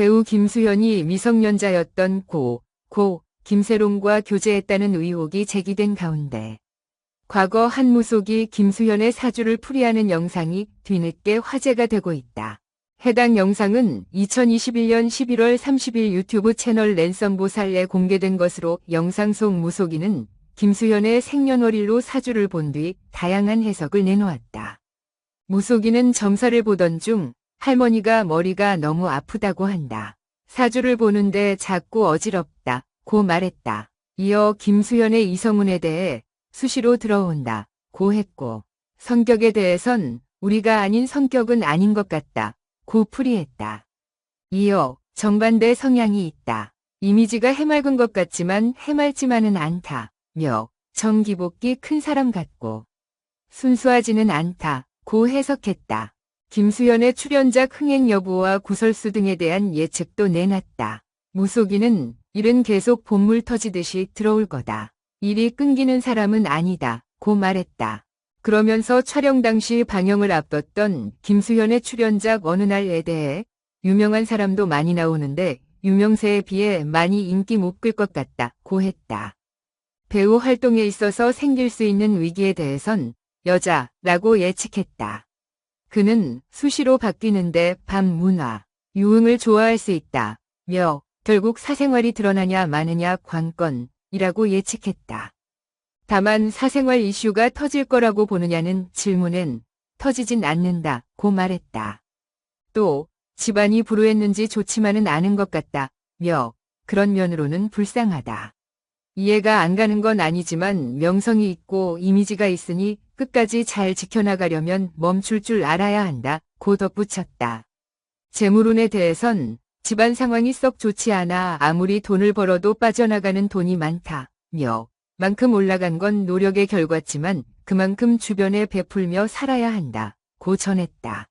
배우 김수현이 미성년자였던 고, 고, 김세롱과 교제했다는 의혹이 제기된 가운데 과거 한 무속이 김수현의 사주를 풀이하는 영상이 뒤늦게 화제가 되고 있다. 해당 영상은 2021년 11월 30일 유튜브 채널 랜선보살에 공개된 것으로 영상 속 무속인은 김수현의 생년월일로 사주를 본 뒤 다양한 해석을 내놓았다. 무속인은 점사를 보던 중 할머니가 머리가 너무 아프다고 한다. 사주를 보는데 자꾸 어지럽다. 고 말했다. 이어 김수현의 이성운에 대해 수시로 들어온다. 고 했고 성격에 대해선 우리가 아닌 성격은 아닌 것 같다. 고 풀이했다. 이어 정반대 성향이 있다. 이미지가 해맑은 것 같지만 해맑지만은 않다. 며 정기복기 큰 사람 같고 순수하지는 않다. 고 해석했다. 김수현의 출연작 흥행 여부와 구설수 등에 대한 예측도 내놨다. 무속인은 일은 계속 본물 터지듯이 들어올 거다. 일이 끊기는 사람은 아니다. 고 말했다. 그러면서 촬영 당시 방영을 앞뒀던 김수현의 출연작 어느 날에 대해 유명한 사람도 많이 나오는데 유명세에 비해 많이 인기 못 끌 것 같다. 고 했다. 배우 활동에 있어서 생길 수 있는 위기에 대해선 여자라고 예측했다. 그는 수시로 바뀌는데 밤 문화, 유흥을 좋아할 수 있다. 며 결국 사생활이 드러나냐 마느냐 관건이라고 예측했다. 다만 사생활 이슈가 터질 거라고 보느냐는 질문엔 터지진 않는다 고 말했다. 또 집안이 불우했는지 좋지만은 않은 것 같다 며 그런 면으로는 불쌍하다. 이해가 안 가는 건 아니지만 명성이 있고 이미지가 있으니 끝까지 잘 지켜나가려면 멈출 줄 알아야 한다 고 덧붙였다. 재물운에 대해선 집안 상황이 썩 좋지 않아 아무리 돈을 벌어도 빠져나가는 돈이 많다. 며 만큼 올라간 건 노력의 결과지만 그만큼 주변에 베풀며 살아야 한다. 고 전했다.